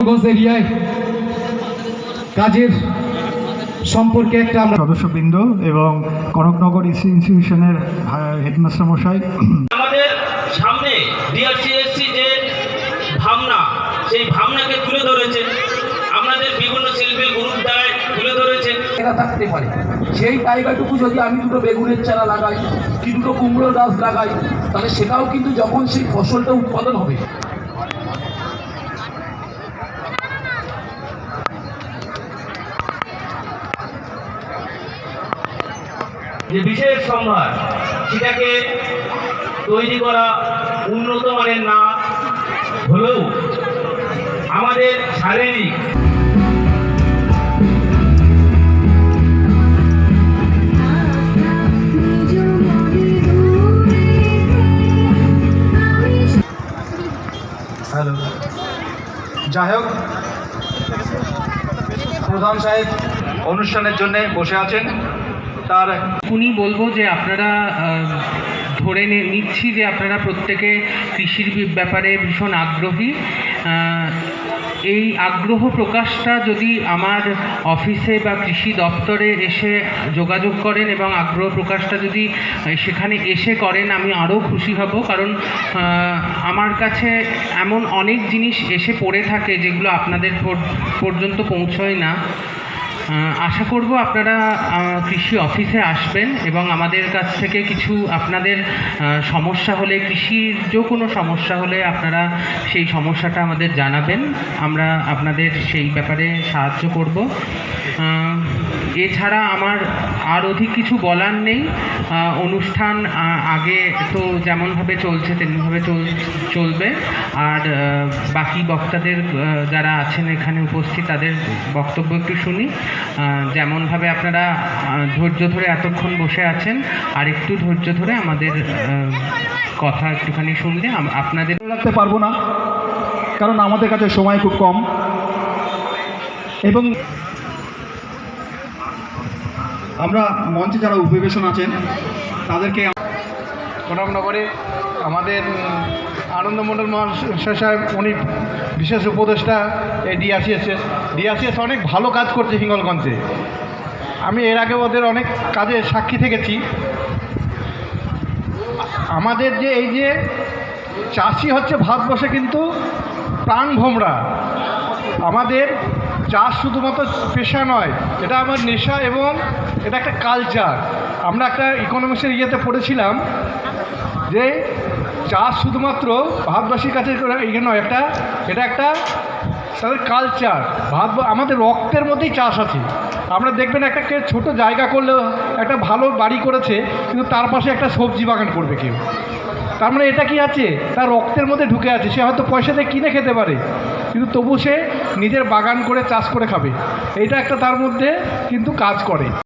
এরিয়ায় কাজের সম্পর্কে একটা আমরা সদস্যবৃন্দ এবং কনকনগর ইনস্টিটিউশনের হেডমাস্টার মশাই। আমাদের সামনে ডিআরসিএসসি যে ভাবনা সেই ভাবনাকে তুলে ধরেছে আমাদের বিভিন্ন শিল্পী গ্রুপ দ্বারাই তুলে ধরেছে। থাকতে পারে। সেই জায়গাটুকু যদি আমি দুটো বেগুনের চারা লাগাই কি দুটো কুমড়োর গাছ লাগাই তাহলে সেটাও কিন্তু যখন সেই ফসলটা উৎপাদন হবে যে বিশেষ সম্ভার, সেটাকে তৈরি করা উন্নত মানের না হলেও আমাদের শারীরিক হ্যালো। যাই হোক, প্রধান সাহেব অনুষ্ঠানের জন্য বসে আছেন। তার উনি বলব যে আপনারা ধরে নিচ্ছি যে আপনারা প্রত্যেকে কৃষির ব্যাপারে ভীষণ আগ্রহী। এই আগ্রহ প্রকাশটা যদি আমার অফিসে বা কৃষি দপ্তরে এসে যোগাযোগ করেন এবং আগ্রহ প্রকাশটা যদি সেখানে এসে করেন, আমি আরও খুশি হব। কারণ আমার কাছে এমন অনেক জিনিস এসে পড়ে থাকে যেগুলো আপনাদের পর্যন্ত পৌঁছয় না। আশা করব আপনারা কৃষি অফিসে আসবেন এবং আমাদের কাছ থেকে কিছু আপনাদের সমস্যা হলে, কৃষির যে কোনো সমস্যা হলে আপনারা সেই সমস্যাটা আমাদের জানাবেন। আমরা আপনাদের সেই ব্যাপারে সাহায্য করব। এছাড়া আমার আর অধিক কিছু বলার নেই। অনুষ্ঠান আগে তো যেমনভাবে চলছে, তেমনিভাবে চল, চলবে। আর বাকি বক্তাদের যারা আছেন এখানে উপস্থিত, তাদের বক্তব্য একটু শুনি। যেমনভাবে আপনারা ধৈর্য ধরে এতক্ষণ বসে আছেন আর একটু ধৈর্য ধরে আমাদের কথা একটুখানি শুনলে আপনাদের রাখতে পারব না, কারণ আমাদের কাছে সময় খুব কম। এবং আমরা মঞ্চে যারা উপবেশন আছেন, তাদেরকে প্রণবনগরে আমাদের উম, আনন্দমণ্ডল মহাশয় সাহেব উনি বিশেষ উপদেষ্টা এই ডিআরসিএস ডিআরসিএস অনেক ভালো কাজ করছে হিঙ্গলগঞ্জে। আমি এর আগে ওদের অনেক কাজে সাক্ষী থেকেছি। আমাদের যে এই যে চাষি হচ্ছে ভারতবর্ষে কিন্তু প্রাণ ভোমরা। আমাদের চাষ শুধুমাত্র পেশা নয়, এটা আমার নেশা এবং এটা একটা কালচার আমরা একটা ইকোনমিক্সের ইয়েতে পড়েছিলাম যে চাষ শুধুমাত্র ভারতবাসীর কাছে ইয়ে নয়, একটা, এটা একটা তাদের কালচার ভারত, আমাদের রক্তের মধ্যেই চাষ আছে। আমরা দেখবেন একটা কেউ ছোটো জায়গা করলেও একটা ভালো বাড়ি করেছে, কিন্তু তার পাশে একটা সবজি বাগান করবে কেউ। তার মানে এটা কি আছে? তার রক্তের মধ্যে ঢুকে আছে। সে হয়তো পয়সাতে কিনে খেতে পারে, কিন্তু তবু সে নিজের বাগান করে চাষ করে খাবে। এটা একটা তার মধ্যে কিন্তু কাজ করে।